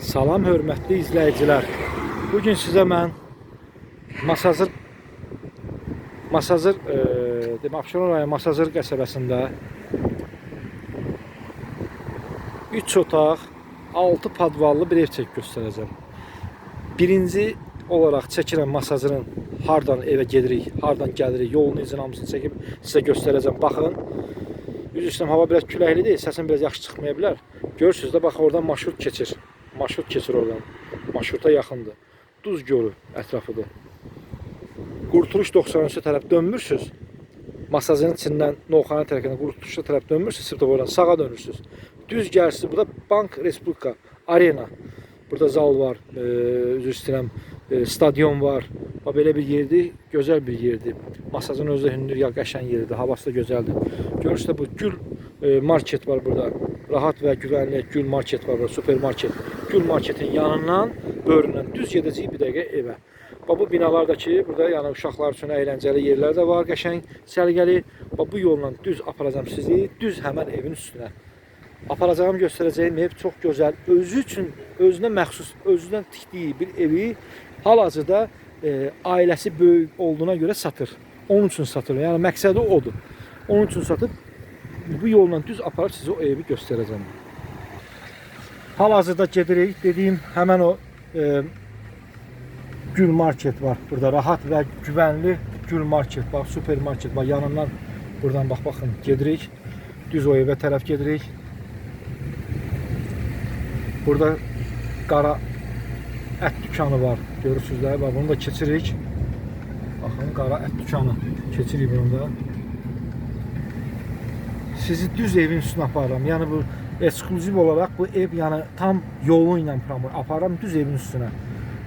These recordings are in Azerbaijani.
Salam hörmətli izləyicilər. Bu gün sizə mən Masazır Masazır e, demək Abşeron rayonu Masazır qəsəbəsində 3 otaq, 6 padvallı bir ev çək göstərəcəm. Birinci olaraq çəkirəm Masazırın hardan evə gedirik, hardan gəlirik, yolunu izin hamısını çəkib sizə göstərəcəm. Baxın. Yüz üstəm hava biraz küləklidir, səsim biraz yaxşı çıxmaya bilər. Görürsüz də bax oradan marşrut keçir. Marşrut keçir oradan. Marşruta yaxındır. Duz gölü ətrafıdır. Qurtuluş 93-ə tərəf dönmürsüz. Masajın içindən Novxana tərəfindən Qurtuluşa tərəf dönmürsüz, Sırtavoydan sağa dönürsüz. Düz gəlirsiniz. Burada Bank Respublika Arena. Burada zal var, e, üzr istəyirəm, e, stadion var. Bax belə bir yerdir, gözəl bir yerdir. Masajın özü hündür, ya qəşəng yeridir, havası da gözəldir. Görürsüz bu Gül e, market var burada. Rahat və güvənli Gül market var supermarket. Gül marketin yanından, böhründən düz gedəcəyik bir dəqiqə evə. Bax bu binalardakı burada yəni uşaqlar üçün əyləncəli yerlər də var, qəşəng, səliqəli. Bax bu yolla düz aparacağam sizi, düz həmin evin üstünə. Aparacağım göstərəcəyim ev çox gözəl. Özü üçün özünə məxsus, özündən tikdiyi bir evi hal-hazırda e, ailəsi böyük olduğuna görə satır. Onun üçün satır. Yəni məqsədi odur. Onun üçün satıb bu yolla düz aparıb sizə o evi göstərəcəm. Hal-hazırda gedirik. Dediyim həmin o e, Gül market var. Burada rahat və güvənli Gül market. Bax supermarket var. Yanından buradan bax baxın gedirik. Düz o evə tərəf gedirik. Burada qara ət dükanı var. Görürsüz də, bax bunu da keçirik. Baxın qara ət dükanı. Keçirik bunu da. Sizi düz evin üstünə aparıram. Yəni bu ekskluziv olaraq bu ev yəni tam yolu ilə aparıram düz evin üstünə.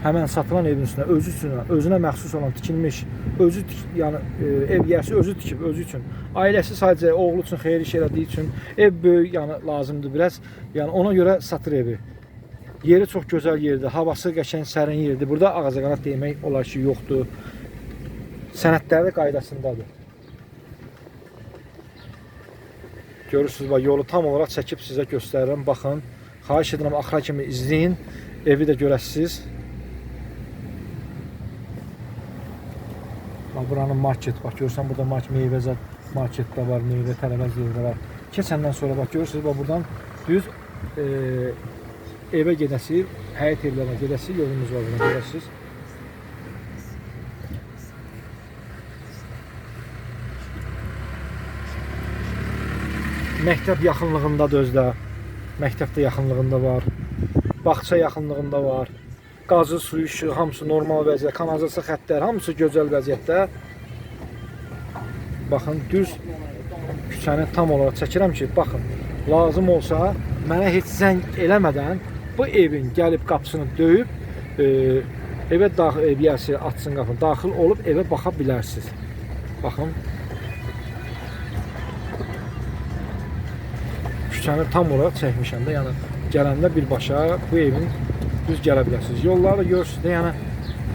Həmən satılan evin üstünə, özü üçün, özünə məxsus olan tikilmiş, özü tik, yəni e, ev yəsi özü tikib, özü üçün. Ailəsi sadəcə oğlu üçün xeyir iş elədiyi üçün ev böyük, yəni lazımdır biraz. Yəni ona görə satır evi. Yeri çox gözəl yerdir, havası qəşəng, sərin yerdir. Burada ağacaqanad demək olar ki, yoxdur. Sənədləri qaydasındadır. Görürsüz bax yolu tam olaraq çəkib sizə göstərirəm. Baxın. Xahiş edirəm axıra kimi izləyin. Evi də görəsiniz. Bax buranın market bax görürsən burada market meyvə zat market də var, meyvə tərəvəz yeri də var. Keçəndən sonra bax görürsüz bax buradan düz e, evə gedəsi, həyət evlərinə gedəsi yolumuz var buna görəsiniz. Məktəb yaxınlığındadır özdə. Məktəb də yaxınlığında var. Bağça yaxınlığında var. Qazı, suyu, işığı hamısı normal vəziyyətdə, kanalizasiya xəttləri hamısı gözəl vəziyyətdə. Baxın, düz küçəni tam olaraq çəkirəm ki, baxın, lazım olsa mənə heç zəng eləmədən bu evin gəlib qapısını döyüb e, evə daxil yiyəsi açsın qapını, daxil olub evə baxa bilərsiniz. Baxın. Küçəni tam olaraq çəkmişəm də, yəni gələndə birbaşa bu evin düz gələ bilərsiniz. Yolları da görürsünüz də, yəni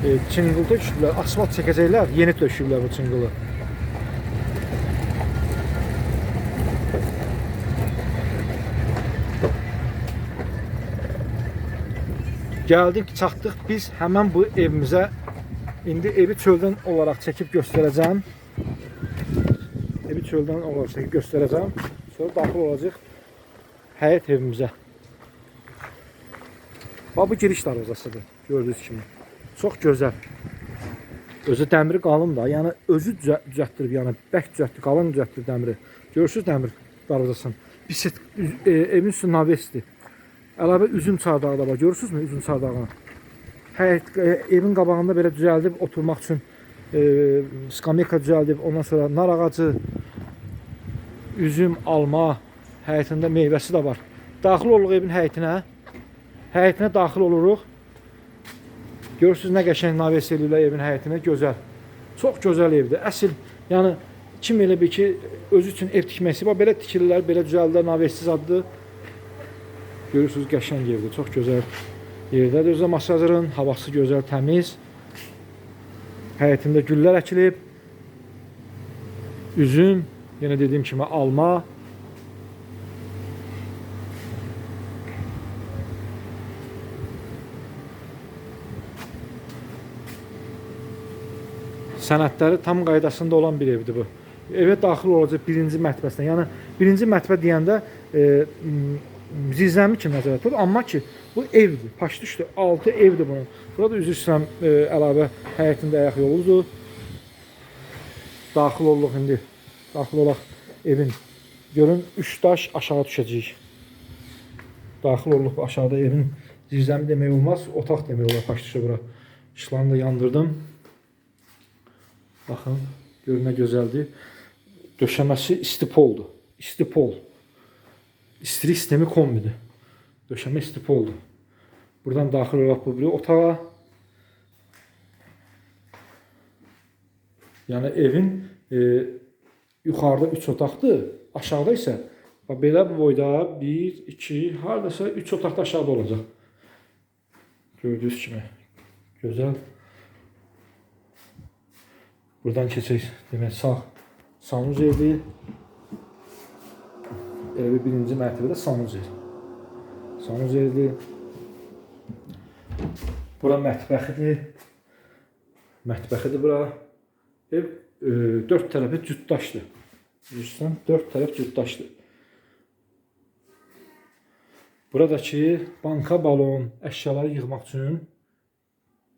e, çıngıl töküblər, asfalt çəkəcəklər, yeni töküblər bu çıngılı. Gəldik, çatdıq biz həmən bu evimizə. İndi evi çöldən olaraq çəkib göstərəcəm. Evi çöldən olaraq çəkib göstərəcəm. Sonra daxil olacaq həyət evimizə. Bax bu giriş darvazasıdır. Gördüyünüz kimi. Çox gözəl. Özü dəmiri qalın da, yəni özü düzə- düzəltdirib, yəni bərk düzəltdi, qalın düzəltdi dəmiri. Görürsüz dəmir darvazasını. Bir set e, evin üstü navesdir. Əlavə üzüm çardağı da var. Görürsünüzmü üzüm çardağını? Həyət e, evin qabağında belə düzəldib oturmaq üçün e, skamyaka düzəldib, ondan sonra nar ağacı, üzüm, alma, həyətində meyvəsi də var. Daxil oluruq evin həyətinə. Həyətinə daxil oluruq. Görürsüz nə qəşəng naves eləyirlər evin həyətinə, gözəl. Çox gözəl evdir. Əsl, yəni kim elə bir ki, özü üçün ev tikməsi var, belə tikirlər, belə düzəldilər, navessiz adlı. Görürsüz qəşəng evdir, çox gözəl yerdədir. Özü də masajların havası gözəl, təmiz. Həyətində güllər əkilib. Üzüm, yenə dediyim kimi alma, sənədləri tam qaydasında olan bir evdir bu. Evə daxil olacaq birinci mərtəbəsinə. Yəni birinci mərtəbə deyəndə e, zirzəmi kimi nəzərdə tutulur, amma ki bu evdir. Paş düşdü. 6 evdir bunun. Burada üzr istəyirəm e, əlavə həyətində ayaq yoludur. Daxil oluruq indi. Daxil olaq evin. Görün 3 daş aşağı düşəcəyik. Daxil oluruq aşağıda evin zirzəmi demək olmaz, otaq demək olar paş düşə bura. İşlarını da yandırdım. Baxın, görün nə gözəldir. Döşəməsi istipoldur. İstipol. İstilik sistemi kombidir. Döşəmə istipoldur. Buradan daxil olaraq bu biri otağa. Yəni evin e, yuxarıda 3 otaqdır, aşağıda isə bax belə bu boyda 1 2 hardasa 3 otaq da aşağıda olacaq. Gördüyünüz kimi gözəl. Buradan keçək. Demək sağ sanuzeli. Elə bir birinci mərtəbədə sanuzel. Sanuzeli. Bura mətbəxidir. Mətbəxidir bura. Ev e, dörd tərəfi cütdaşdır. Görürsən, dörd tərəf cütdaşdır. Buradakı banka balon, əşyaları yığmaq üçün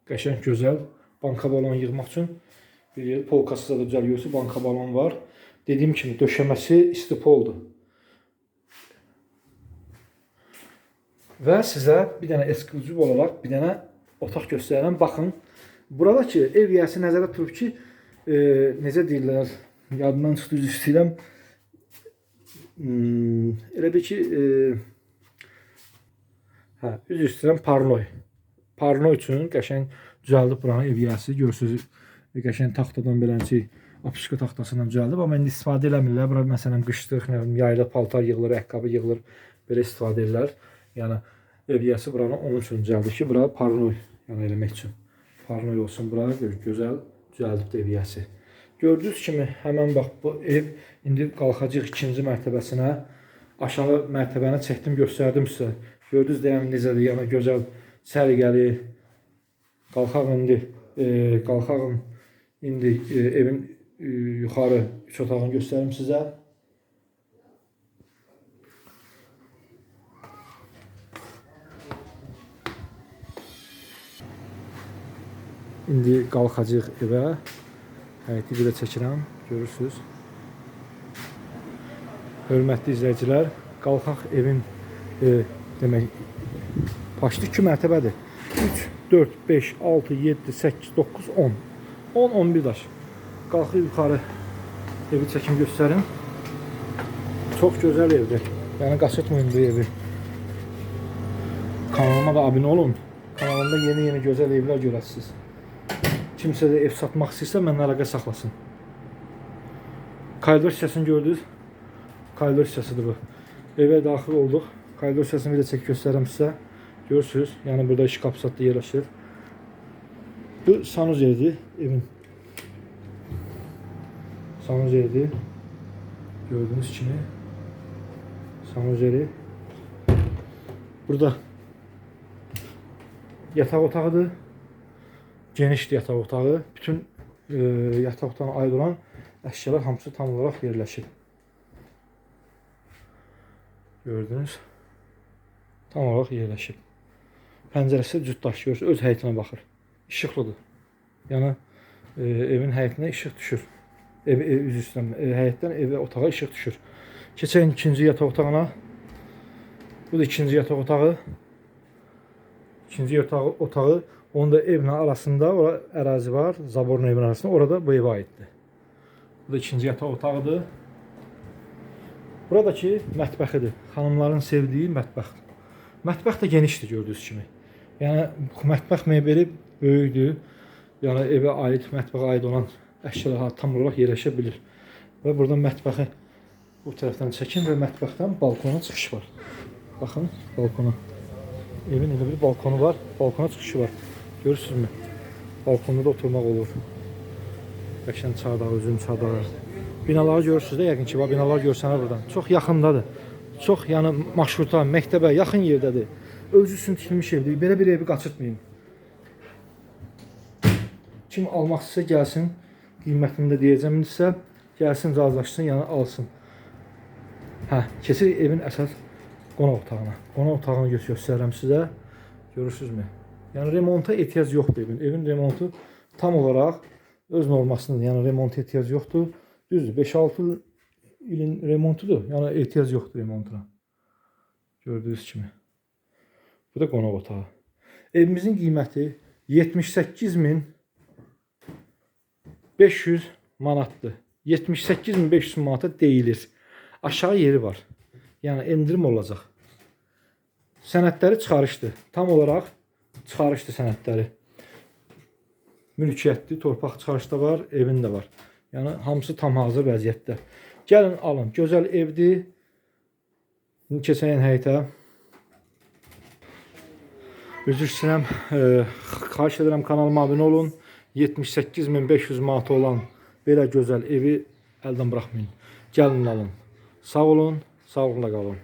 qəşəng gözəl banka balon yığmaq üçün bir yer polkası da düzəl görürsüz, banka balon var. Dediyim kimi döşəməsi istipoldur. Və sizə bir dənə ekskluziv olaraq bir dənə otaq göstərirəm. Baxın, burada ki ev yiyəsi nəzərdə tutub ki, e, necə deyirlər, yadımdan çıxdı üzr istəyirəm. Hmm, elə bir ki, e, hə, üzr istəyirəm, parnoy. Parnoy üçün qəşəng düzəldib buranın ev yiyəsi. Görürsüz, qəşəng taxtadan belənçi apışqa taxtasından düzəldib, amma indi istifadə eləmirlər. Bura məsələn qışlıq, nə bilim, yaylı paltar yığılır, ayaqqabı yığılır, belə istifadə edirlər. Yəni ev yiyəsi buranı onun üçün düzəldib ki, bura parnoy yəni eləmək üçün. Parnoy olsun bura gö- gözəl düzəldib ev yiyəsi. Gördüyünüz kimi həmin bax bu ev indi qalxacaq ikinci mərtəbəsinə. Aşağı mərtəbəni çəkdim, göstərdim sizə. Gördünüz də yəni necədir, yəni gözəl səliqəli. Qalxaq indi, e, qalxaq indi e, evin e, yuxarı üç otağını göstərim sizə. İndi qalxacağıq evə. Həyəti də çəkirəm, görürsüz. Hörmətli izləyicilər, qalxaq evin e, demək paşlı 2 mərtəbədir. 3, 4, 5, 6, 7, 8, 9, 10. 10, 11 daş. Qalxıb yuxarı evi çəkim göstərim. Çox gözəl evdir. Yəni qaçırtmayın bu evi. Kanalıma da abunə olun. Kanalımda yeni-yeni gözəl evlər görəsiniz. Kimsə də ev satmaq istəyirsə mənimlə əlaqə saxlasın. Koridor hissəsini gördünüz? Koridor hissəsidir bu. Evə daxil olduq. Koridor hissəsini bir də çək göstərirəm sizə. Görürsüz, yəni burada şkaf satda yerləşir. Bu sanuzelidir evin. Sanuzelidir. Gördüyünüz kimi. Sanuzeli. Burada yataq otağıdır. Genişdir yataq otağı. Bütün e, yataq otağına aid olan əşyalar hamısı tam olaraq yerləşir. Gördünüz? Tam olaraq yerləşib. Pəncərəsi cütdaş görürsüz, öz həyətinə baxır. İşıqlıdır. Yəni e, evin həyətinə işıq düşür. Ev, ev üzr istəyirəm, e, həyətdən evə otağa işıq düşür. Keçək ikinci yataq otağına. Bu da ikinci yataq otağı. İkinci yatağı otağı onun da evlə arasında ora ərazi var. Zaborun evin arasında. Orada bu evə aiddir. Bu da ikinci yataq otağıdır. Buradakı mətbəxidir. Xanımların sevdiyi mətbəx. Mətbəx də genişdir gördüyünüz kimi. Yəni mətbəx mebeli böyükdür. Yəni evə aid, mətbəxə aid olan əşyalar tam olaraq yerləşə bilir. Və burada mətbəxi bu tərəfdən çəkin və mətbəxdən balkona çıxış var. Baxın balkona. Evin elə bir balkonu var. Balkona çıxışı var. Görürsünüzmü? Balkonda da oturmaq olur. Qəşəng çardağı, üzüm çardağı. Binaları görürsünüz də yəqin ki, binalar görsənər buradan. Çox yaxındadır. Çox yəni marşruta, məktəbə yaxın yerdədir. Özü üçün tikilmiş evdir. Belə bir evi qaçırtmayın. Kim almaq istəsə gəlsin. qiymətini də deyəcəm isə gəlsin razılaşsın, yəni alsın. Hə, keçirik evin əsas qonaq otağına. Qonaq otağını gö- göstərirəm sizə. Görürsünüzmü? Yəni remonta ehtiyac yoxdur evin. Evin remontu tam olaraq öz normasındadır. Yəni remonta ehtiyac yoxdur. Düzdür, 5-6 ilin remontudur. Yəni ehtiyac yoxdur remontuna. Gördüyünüz kimi. Bu da qonaq otağı. Evimizin qiyməti 78500 500 manatdır. 78500 manata deyilir. Aşağı yeri var. Yəni endirim olacaq. Sənədləri çıxarışdı. Tam olaraq çıxarışdı sənədləri. Mülkiyyətli, torpaq çıxarışı da var, evin də var. Yəni hamısı tam hazır vəziyyətdə. Gəlin alın. Gözəl evdir. İndi keçəyən həyətə. Üzr istəyirəm. E, xahiş edirəm kanalıma abunə olun. 78500 manat olan belə gözəl evi əldən buraxmayın. Gəlin alın. Sağ olun, sağlıqla qalın.